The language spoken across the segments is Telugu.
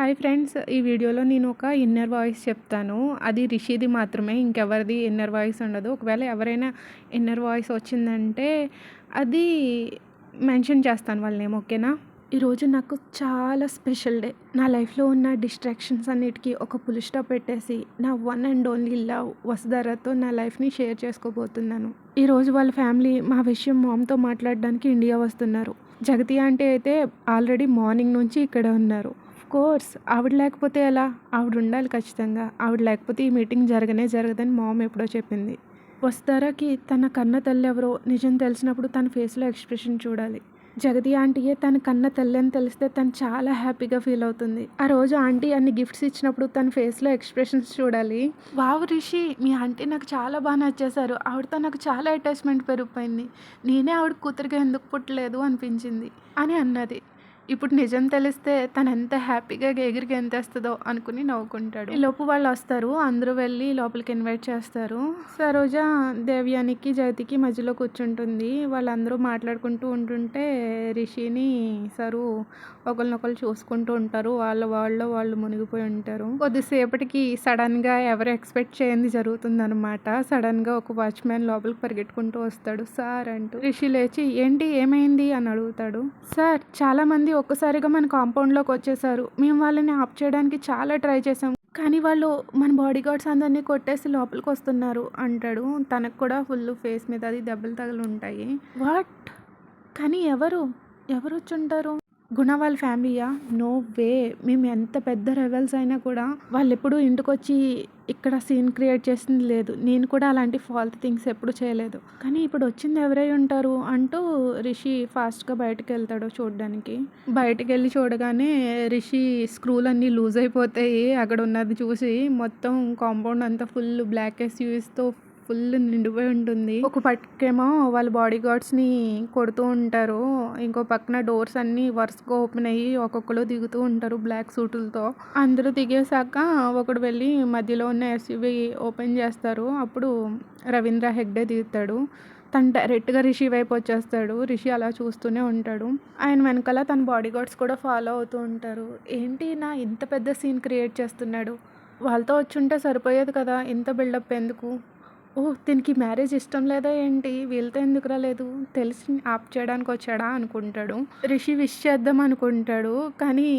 హాయ్ ఫ్రెండ్స్ ఈ వీడియోలో నేను ఒక ఇన్నర్ వాయిస్ చెప్తాను. అది రిషిది మాత్రమే ఇంకెవరిది ఇన్నర్ వాయిస్ ఉండదు. ఒకవేళ ఎవరైనా ఇన్నర్ వాయిస్ వచ్చిందంటే అది మెన్షన్ చేస్తాను వాళ్ళ నేమ్ ఓకేనా? ఈరోజు నాకు చాలా స్పెషల్ డే నా లైఫ్లో ఉన్న డిస్ట్రాక్షన్స్ అన్నిటికీ ఒక పులి స్టాప్ పెట్టేసి నా వన్ అండ్ ఓన్లీ లవ్ వసుధారతో నా లైఫ్ని షేర్ చేసుకోబోతున్నాను. ఈరోజు వాళ్ళ ఫ్యామిలీ మా విషయం మామ్తో మాట్లాడడానికి ఇండియా వస్తున్నారు. జగతి ఆంటీ అయితే ఆల్రెడీ మార్నింగ్ నుంచి ఇక్కడ ఉన్నారు. కోర్స్. ఆవిడ లేకపోతే ఎలా? ఆవిడ ఉండాలి ఖచ్చితంగా. ఆవిడ లేకపోతే ఈ మీటింగ్ జరగనే జరగదని మామ్ ఎప్పుడో చెప్పింది. వస్తారాకి తన కన్న తల్లి ఎవరో నిజం తెలిసినప్పుడు తన ఫేస్లో ఎక్స్ప్రెషన్ చూడాలి. జగతి ఆంటీయే తన కన్న తల్లి అని తెలిస్తే తను చాలా హ్యాపీగా ఫీల్ అవుతుంది. ఆ రోజు ఆంటీ అన్ని గిఫ్ట్స్ ఇచ్చినప్పుడు తన ఫేస్లో ఎక్స్ప్రెషన్స్ చూడాలి. వావ్ రిషి మీ ఆంటీ నాకు చాలా బాగా నచ్చేశారు. ఆవిడతో నాకు చాలా అటాచ్మెంట్ పెరిగిపోయింది. నేనే ఆవిడ కూతురుగా ఎందుకు పుట్టలేదు అనిపించింది అని అన్నది. ఇప్పుడు నిజం తెలిస్తే తను ఎంత హ్యాపీగా ఎగిరికి ఎంతేస్తుందో అనుకుని నవ్వుకుంటాడు. ఈ లోపు వాళ్ళు వస్తారు అందరూ వెళ్ళి లోపలికి ఇన్వైట్ చేస్తారు. సరోజ దేవ్యానికి జయతికి మధ్యలో కూర్చుంటుంది. వాళ్ళందరూ మాట్లాడుకుంటూ ఉంటుంటే రిషిని సరు ఒకరినొకరు చూసుకుంటూ ఉంటారు. వాళ్ళ వాళ్ళు వాళ్ళు మునిగిపోయి ఉంటారు. కొద్దిసేపటికి సడన్గా ఎవరు ఎక్స్పెక్ట్ చేయండి జరుగుతుందనమాట సడన్గా ఒక వాచ్మ్యాన్ లోపలికి పరిగెట్టుకుంటూ వస్తాడు. సార్ అంటూ. రిషి లేచి ఏంటి ఏమైంది? అని అడుగుతాడు. సార్ చాలా మంది ఒక్కసారిగా మన కాంపౌండ్లోకి వచ్చేసారు. మేము వాళ్ళని ఆప్ చేయడానికి చాలా ట్రై చేసాం కానీ వాళ్ళు మన బాడీ గార్డ్స్ అందరినీ కొట్టేసి లోపలికి వస్తున్నారు అంటాడు. తనకు కూడా ఫుల్ ఫేస్ మీద అది దెబ్బలు తగలు ఉంటాయి వాట్ కానీ ఎవరు? ఎవరు వచ్చి ఉంటారు గుణ వాళ్ళ ఫ్యామిలీయా? No way. మేము ఎంత పెద్ద రెవెల్స్ అయినా కూడా వాళ్ళు ఎప్పుడు ఇంటికొచ్చి ఇక్కడ సీన్ క్రియేట్ చేసింది లేదు. నేను కూడా అలాంటి ఫాల్త్ థింగ్స్ ఎప్పుడు చేయలేదు. కానీ ఇప్పుడు వచ్చింది ఎవరై ఉంటారు అంటూ రిషి ఫాస్ట్గా బయటకు వెళ్తాడు చూడడానికి. బయటకు వెళ్ళి చూడగానే రిషి స్క్రూలు అన్నీ లూజ్ అయిపోతాయి అక్కడ ఉన్నది చూసి మొత్తం కాంపౌండ్ అంతా ఫుల్ బ్లాక్ ఎస్యూస్తో ఫుల్ నిండిపోయి ఉంటుంది. ఒక పక్కకేమో వాళ్ళ బాడీ గార్డ్స్ని కొడుతూ ఉంటారు. ఇంకో పక్కన డోర్స్ అన్నీ వరుసగా ఓపెన్ అయ్యి ఒక్కొక్కరు దిగుతూ ఉంటారు బ్లాక్ సూటులతో అందరూ దిగేశాక ఒకడు వెళ్ళి మధ్యలో ఉన్న ఎస్యూవి ఓపెన్ చేస్తారు. అప్పుడు రవీంద్ర హెగ్డే దిగుతాడు. తను డైరెక్ట్గా రిషి వైపు వచ్చేస్తాడు. రిషి అలా చూస్తూనే ఉంటాడు. ఆయన వెనకాల తన బాడీ గార్డ్స్ కూడా ఫాలో అవుతూ ఉంటారు. ఏంటి నా ఇంత పెద్ద సీన్ క్రియేట్ చేస్తున్నాడు? వాళ్ళతో వచ్చుంటే సరిపోయేది కదా? ఇంత బిల్డప్ ఎందుకు? ఓ దీనికి మ్యారేజ్ ఇష్టం లేదా ఏంటి? వీళ్ళతో ఎందుకు రాలేదు తెలిసి ఆప్ చేయడానికి వచ్చాడా అనుకుంటాడు. రిషి విష్ చేద్దాం అనుకుంటాడు. కానీ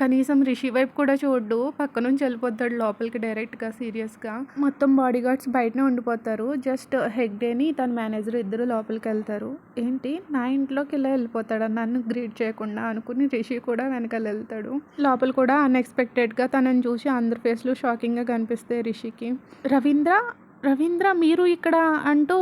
కనీసం రిషి వైపు కూడా చూడ్డు. పక్క నుంచి వెళ్ళిపోతాడు లోపలికి డైరెక్ట్గా సీరియస్గా. మొత్తం బాడీ గార్డ్స్ బయటనే ఉండిపోతారు. జస్ట్ హెగ్డేని తన మేనేజర్ ఇద్దరు లోపలికి వెళ్తారు. ఏంటి? నా ఇంట్లోకి ఇలా వెళ్ళిపోతాడు? నన్ను గ్రీట్ చేయకుండా అనుకుని రిషి కూడా వెనకాల వెళ్తాడు. లోపల కూడా అన్ఎక్స్పెక్టెడ్గా తనని చూసి అందరి ఫేస్లు షాకింగ్గా కనిపిస్తాయి రిషికి. రవీంద్ర రవీంద్ర మీరు ఇక్కడ అంటూ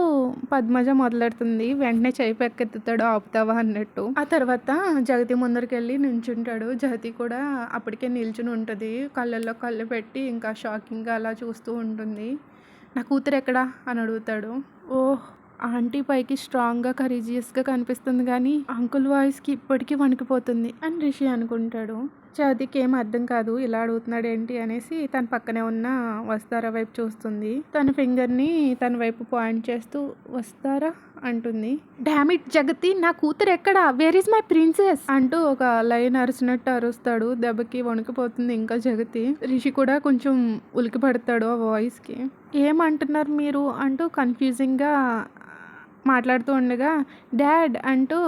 పద్మజ మొదలెడుతుంది. వెంటనే చేయి పెక్కెత్తుతాడు ఆపుతావా అన్నట్టు. ఆ తర్వాత జగతి ముందరికి వెళ్ళి నించుంటాడు. జగతి కూడా అప్పటికే నిల్చుని ఉంటుంది. కళ్ళల్లో కళ్ళు పెట్టి ఇంకా షాకింగ్గా అలా చూస్తూ ఉంటుంది. నా కూతురు ఎక్కడా? అని అడుగుతాడు. ఓహ్ ఆంటీ పైకి స్ట్రాంగ్గా కరీజియస్గా కనిపిస్తుంది కానీ అంకుల్ వాయిస్కి ఇప్పటికీ వణికిపోతుంది అని రిషి అనుకుంటాడు. అదికి ఏం అర్థం కాదు ఇలా అడుగుతున్నాడు ఏంటి అనేసి తన పక్కనే ఉన్న వస్తారా వైపు చూస్తుంది. తన ఫింగర్ని తన వైపు పాయింట్ చేస్తూ వస్తారా అంటుంది. డామిట్ జగతి నా కూతురు ఎక్కడ? వేర్ ఇస్ మై ప్రిన్సెస్ అంటూ ఒక లైన్ అరిచినట్టు అరుస్తాడు. దెబ్బకి వణికిపోతుంది ఇంకా జగతి. రిషి కూడా కొంచెం ఉలికి పడతాడు ఆ వాయిస్కి ఏమంటున్నారు మీరు? అంటూ కన్ఫ్యూజింగ్గా మాట్లాడుతూ ఉండగా డాడ్ అంటూ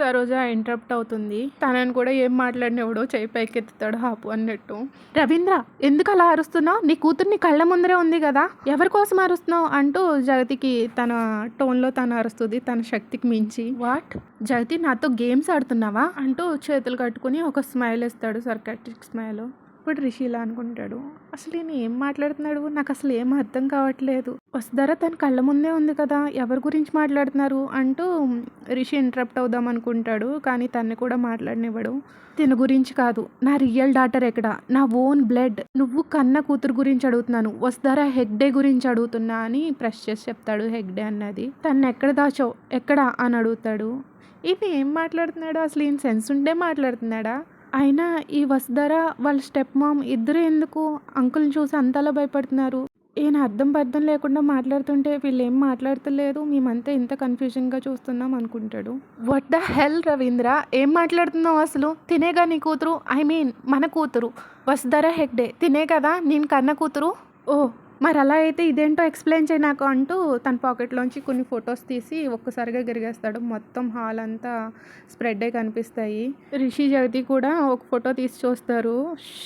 సరోజ ఇంటరప్ట్ అవుతుంది. తనని కూడా ఏం మాట్లాడినవాడో చేయి పైకెత్తుతాడు హాపు అన్నట్టు. రవీంద్ర ఎందుకు అలా అరుస్తున్నావు? నీ కూతుర్ని కళ్ళ ముందరే ఉంది కదా. ఎవరి కోసం అరుస్తున్నావు? అంటూ జగతికి తన టోన్లో తను అరుస్తుంది తన శక్తికి మించి. వాట్ జగతి నాతో గేమ్స్ ఆడుతున్నావా? అంటూ చేతులు కట్టుకుని ఒక స్మైల్ ఇస్తాడు సర్కాటిక్ స్మైల్ ఇప్పుడు రిషి ఇలా అనుకుంటాడు. అసలు ఈయన ఏం మాట్లాడుతున్నాడు? నాకు అసలు ఏం అర్థం కావట్లేదు. వసుధర తన కళ్ళ ముందే ఉంది కదా ఎవరి గురించి మాట్లాడుతున్నారు అంటూ రిషి ఇంటరప్ట్ అవుదాం అనుకుంటాడు కానీ తన్ని కూడా మాట్లాడనివ్వడు. తిన గురించి కాదు నా రియల్ డాటర్ ఎక్కడ? నా ఓన్ బ్లడ్ నువ్వు కన్న కూతురు గురించి అడుగుతున్నాను. వసుధర హెగ్డే గురించి అడుగుతున్నా అని ప్రెస్ చేసి చెప్తాడు హెగ్డే అన్నది. తను ఎక్కడ దాచావు? ఎక్కడ? అని అడుగుతాడు. ఇది ఏం మాట్లాడుతున్నాడు? అసలు ఈయన సెన్స్ ఉండే మాట్లాడుతున్నాడా? అయినా ఈ వసుధర వాళ్ళ స్టెప్ మామ్ ఇద్దరు ఎందుకు అంకుల్ని చూసి అంతలా భయపడుతున్నారు? ఈయన అర్థం పర్థం లేకుండా మాట్లాడుతుంటే వీళ్ళేం మాట్లాడతలేదు? మేమంతా ఇంత కన్ఫ్యూజన్గా చూస్తున్నాం అనుకుంటాడు. What the hell Ravindra? ఏం మాట్లాడుతున్నావు అసలు? తినేగా నీ కూతురు? ఐ మీన్ మన కూతురు. వసుధర హెగ్డే తినే కదా? నేను కన్న కూతురు? ఓ మరి అలా అయితే ఇదేంటో ఎక్స్ప్లెయిన్ చేయి నాకు అంటూ తన పాకెట్లోంచి కొన్ని ఫొటోస్ తీసి ఒక్కసారిగా గిరిగేస్తాడు. మొత్తం హాల్ అంతా స్ప్రెడ్ అయి కనిపిస్తాయి. రిషి జగతి కూడా ఒక ఫోటో తీసి చూస్తారు.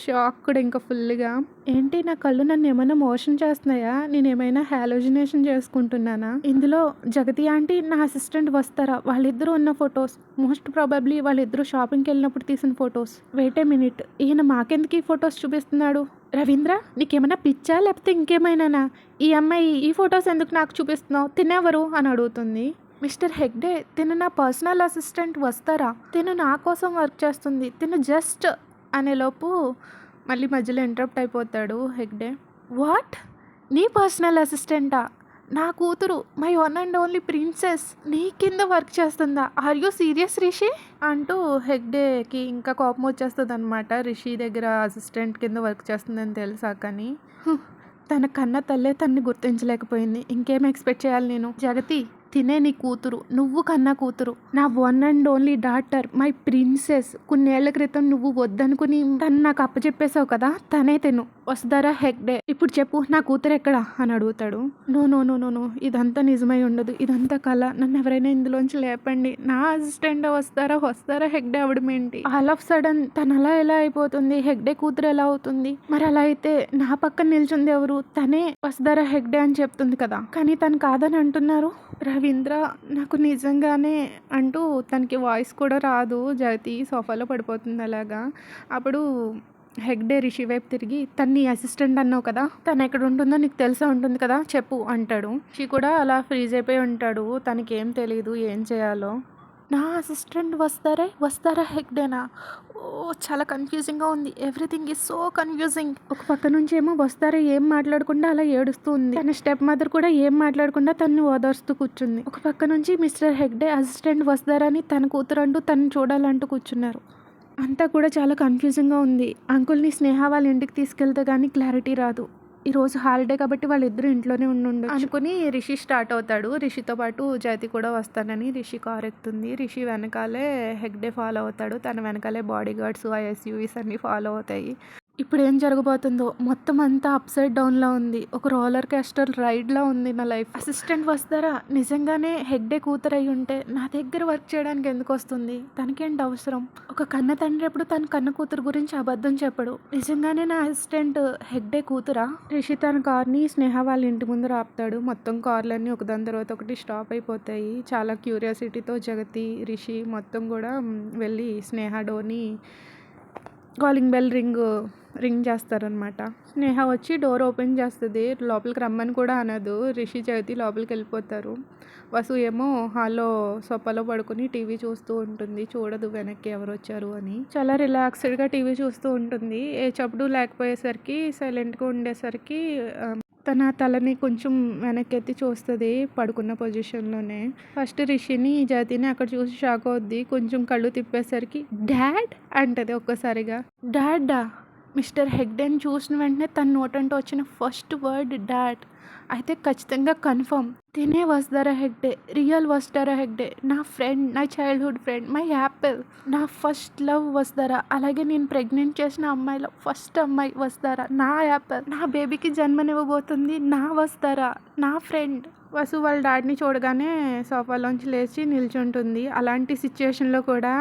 షాక్ కూడా ఇంకా ఫుల్గా. ఏంటి నా కళ్ళు నన్ను ఏమైనా మోషన్ చేస్తున్నాయా? నేను ఏమైనా హాలోజినేషన్ చేసుకుంటున్నానా? ఇందులో జగతి ఆంటీ నా అసిస్టెంట్ వస్తారా? వాళ్ళిద్దరూ ఉన్న ఫొటోస్ మోస్ట్ ప్రాబబ్లీ వాళ్ళిద్దరూ షాపింగ్కి వెళ్ళినప్పుడు తీసిన ఫొటోస్ వెయిట్ ఏ మినిట్ ఈయన మాకెందుకు ఈ ఫొటోస్ చూపిస్తున్నాడు? రవీంద్ర నీకేమైనా పిచ్చా లేకపోతే ఇంకేమైనానా? ఈ అమ్మాయి ఈ ఫొటోస్ ఎందుకు నాకు చూపిస్తున్నావు? తినేవరు? అని అడుగుతుంది. మిస్టర్ హెగ్డే తిను నా పర్సనల్ అసిస్టెంట్ వస్తారా? తిను నా కోసం వర్క్ చేస్తుంది. తిను జస్ట్ అనేలోపు మళ్ళీ మధ్యలో ఇంటరప్ట్ అయిపోతాడు హెగ్డే వాట్ నీ పర్సనల్ అసిస్టెంటా నా కూతురు my one and only princess నీ కింద వర్క్ చేస్తుందా? ఆర్ యూ సీరియస్ రిషి అంటూ హెగ్డేకి ఇంకా కోపం వచ్చేస్తుంది అనమాట రిషి దగ్గర అసిస్టెంట్ కింద వర్క్ చేస్తుందని తెలుసా కానీ. తన కన్న తల్లే తన్ని గుర్తించలేకపోయింది. ఇంకేం ఎక్స్పెక్ట్ చేయాలి నేను? జగతి తినే నీ కూతురు నువ్వు కన్న కూతురు. నా one and only daughter my princess కొన్నేళ్ళ క్రితం నువ్వు వద్దనుకుని తను నాకు అప్పచెప్పేశావు కదా తనే తిను. వసుధరా హెగ్డే ఇప్పుడు చెప్పు నా కూతురు ఎక్కడ? అని అడుగుతాడు. No no no no no. ఇదంతా నిజమై ఉండదు. ఇదంతా కళ నన్ను ఎవరైనా ఇందులోంచి లేపండి. నా అసిస్టెంట్ వస్తారా వస్తారా హెగ్డే అవడం ఏంటి ఆల్ ఆఫ్ సడన్ తను అలా ఎలా అయిపోతుంది? హెగ్డే కూతురు ఎలా అవుతుంది? మరి అలా అయితే నా పక్కన నిల్చుంది ఎవరు? తనే వసుధరా హెగ్డే అని చెప్తుంది కదా. కానీ తను కాదని అంటున్నారు. రవీంద్ర నాకు నిజంగానే అంటూ తనకి వాయిస్ కూడా రాదు. జగతి సోఫాలో పడిపోతుంది అలాగా. అప్పుడు హెగ్డే రిషి వైపు తిరిగి తన్ని అసిస్టెంట్ అన్నావు కదా తను ఎక్కడ ఉంటుందో నీకు తెలిసే ఉంటుంది కదా చెప్పు అంటాడు. షీ కూడా అలా ఫ్రీజ్ అయిపోయి ఉంటాడు. తనకేం తెలియదు ఏం చేయాలో. నా అసిస్టెంట్ వస్తారే? వస్తారా హెగ్డేనా? ఓ చాలా కన్ఫ్యూజింగ్గా ఉంది. ఎవ్రీథింగ్ ఈజ్ సో కన్ఫ్యూజింగ్ ఒక పక్క నుంచి ఏమో వస్తారా ఏం మాట్లాడకుండా అలా ఏడుస్తూ ఉంది. తన స్టెప్ మదర్ కూడా ఏం మాట్లాడకుండా తనని ఓదార్స్తూ కూర్చుంది. ఒక పక్క నుంచి మిస్టర్ హెగ్డే అసిస్టెంట్ వస్తారని తన కూతురు అంటూ తను చూడాలంటూ కూర్చున్నారు. అంతా కూడా చాలా కన్ఫ్యూజింగ్గా ఉంది. అంకుల్ని స్నేహ వాళ్ళ ఇంటికి తీసుకెళ్తే కానీ క్లారిటీ రాదు. ఈ రోజు హాలిడే కాబట్టి వాళ్ళిద్దరూ ఇంట్లోనే ఉండు అనుకుని రిషి స్టార్ట్ అవుతాడు. రిషితో పాటు జయతి కూడా వస్తానని రిషి కార్ ఎక్కుతుంది రిషి వెనకాలే హెగ్డే ఫాలో అవుతాడు. తన వెనకాలే బాడీ గార్డ్స్ ఆ ఎస్యూవీస్ అన్నీ ఫాలో అవుతాయి. ఇప్పుడు ఏం జరగబోతుందో. మొత్తం అంతా అప్సైడ్ డౌన్లో ఉంది. ఒక రోలర్ క్యాస్టర్ రైడ్లా ఉంది నా లైఫ్ అసిస్టెంట్ వస్తారా? నిజంగానే హెడ్డే కూతురు అయి ఉంటే నా దగ్గర వర్క్ చేయడానికి ఎందుకు వస్తుంది? తనకేంటి అవసరం? ఒక కన్న తండ్రి ఎప్పుడు తన కన్న కూతురు గురించి అబద్ధం చెప్పడు. నిజంగానే నా అసిస్టెంట్ హెడ్డే కూతురా రిషి తన కార్ని స్నేహ వాళ్ళ ఇంటి ముందు ఆపుతాడు మొత్తం కార్లన్నీ ఒకదాని తర్వాత ఒకటి స్టాప్ అయిపోతాయి. చాలా క్యూరియాసిటీతో జగతి రిషి మొత్తం కూడా వెళ్ళి స్నేహ డోర్ని కాలింగ్ బెల్ రింగ్ రింగ్ చేస్తారనమాట స్నేహ వచ్చి డోర్ ఓపెన్ చేస్తుంది లోపలికి రమ్మని కూడా అనదు. రిషి చవితి లోపలికి వెళ్ళిపోతారు. వసు ఏమో హాల్లో సోఫాలో పడుకుని టీవీ చూస్తూ ఉంటుంది. చూడదు వెనక్కి ఎవరు వచ్చారు అని. చాలా రిలాక్స్డ్గా టీవీ చూస్తూ ఉంటుంది. ఏ చప్పుడు లేకపోయేసరికి సైలెంట్గా ఉండేసరికి తన తలని కొంచెం వెనక్కి చూస్తుంది పడుకున్న పొజిషన్లోనే. ఫస్ట్ రిషిని జాతిని అక్కడ చూసి షాక్ అవుద్ది. కొంచెం కళ్ళు తిప్పేసరికి డాడ్ అంటది ఒక్కసారిగా. డాడా మిస్టర్ హెగ్డెన్ చూసిన వెంటనే తన నోటంటే వచ్చిన ఫస్ట్ వర్డ్ డాడ్. అయితే ఖచ్చితంగా కన్ఫర్మ్. తినే వస్తారా హెగ్డే రియల్ వస్తారా హెగ్డే నా ఫ్రెండ్ నా చైల్డ్హుడ్ ఫ్రెండ్ మై యాపిల్. నా ఫస్ట్ లవ్ వస్తారా అలాగే నేను ప్రెగ్నెంట్ చేసిన అమ్మాయిలో ఫస్ట్ అమ్మాయి వస్తారా నా యాపిల్. నా బేబీకి జన్మనివ్వబోతుంది నా వస్తారా నా ఫ్రెండ్. వసు వాళ్ళ డాడీని చూడగానే సోఫాలోంచి లేచి నిల్చుంటుంది. అలాంటి సిచ్యుయేషన్లో కూడా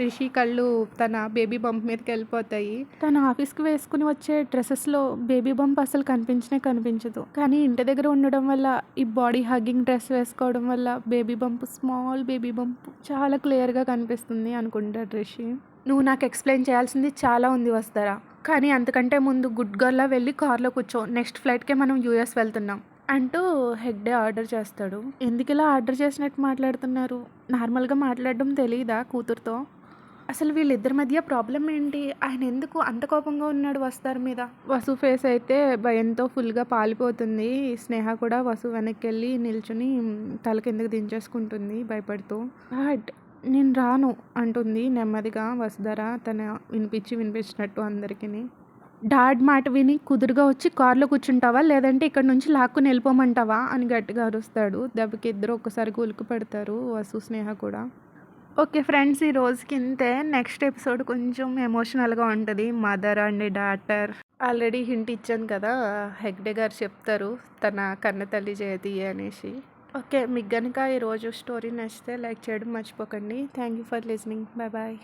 రిషి కళ్ళు తన బేబీ బంప్ మీదకి వెళ్ళిపోతాయి. తన ఆఫీస్కి వేసుకుని వచ్చే డ్రెస్సెస్లో బేబీ బంప్ అసలు కనిపించనే కనిపించదు. కానీ ఇంటి దగ్గర ఉండడం వల్ల ఈ బాడీ హగ్గింగ్ డ్రెస్ వేసుకోవడం వల్ల baby bump small baby bump చాలా క్లియర్గా కనిపిస్తుంది అనుకుంటా డ్రెస్ నువ్వు నాకు ఎక్స్ప్లెయిన్ చేయాల్సింది చాలా ఉంది వస్తారా? కానీ అంతకంటే ముందు గుడ్ గర్ల్లా వెళ్ళి కార్లో కూర్చో. నెక్స్ట్ ఫ్లైట్కే మనం యూఎస్ వెళ్తున్నాం. అంటూ హెగ్డే ఆర్డర్ చేస్తాడు. ఎందుకు ఇలా ఆర్డర్ చేసినట్టు మాట్లాడుతున్నారు? నార్మల్గా మాట్లాడడం తెలియదా కూతురుతో? అసలు వీళ్ళిద్దరి మధ్య ప్రాబ్లం ఏంటి? ఆయన ఎందుకు అంత కోపంగా ఉన్నాడు వస్తారు మీద? వసు ఫేస్ అయితే భయంతో ఫుల్గా పాలిపోతుంది. స్నేహ కూడా వసు వెనక్కి వెళ్ళి నిల్చుని తల కిందకి దించేసుకుంటుంది భయపడుతూ. బట్ నేను రాను అంటుంది నెమ్మదిగా వసుధర తన వినిపించి వినిపించినట్టు అందరికీ డాడ్ మాట విని కుదురుగా వచ్చి కార్లో కూర్చుంటావా? లేదంటే ఇక్కడ నుంచి లాక్కుని వెళ్ళిపోమంటావా? అని గట్టిగా అరుస్తాడు. దెబ్బకి ఇద్దరు ఒక్కసారి ఉలికి పెడతారు వసు స్నేహ కూడా. ఓకే ఫ్రెండ్స్ ఈ రోజుకి ఇంతే నెక్స్ట్ ఎపిసోడ్ కొంచెం ఎమోషనల్గా ఉంటుంది. Mother and daughter. Already hint ఇచ్చాను కదా హెగ్డే గారు చెప్తారు తన కన్న తల్లి జయతి అనేసి. ఓకే మీకు కనుక ఈరోజు స్టోరీ నచ్చితే లైక్ చేయడం మర్చిపోకండి. Thank you for listening bye bye.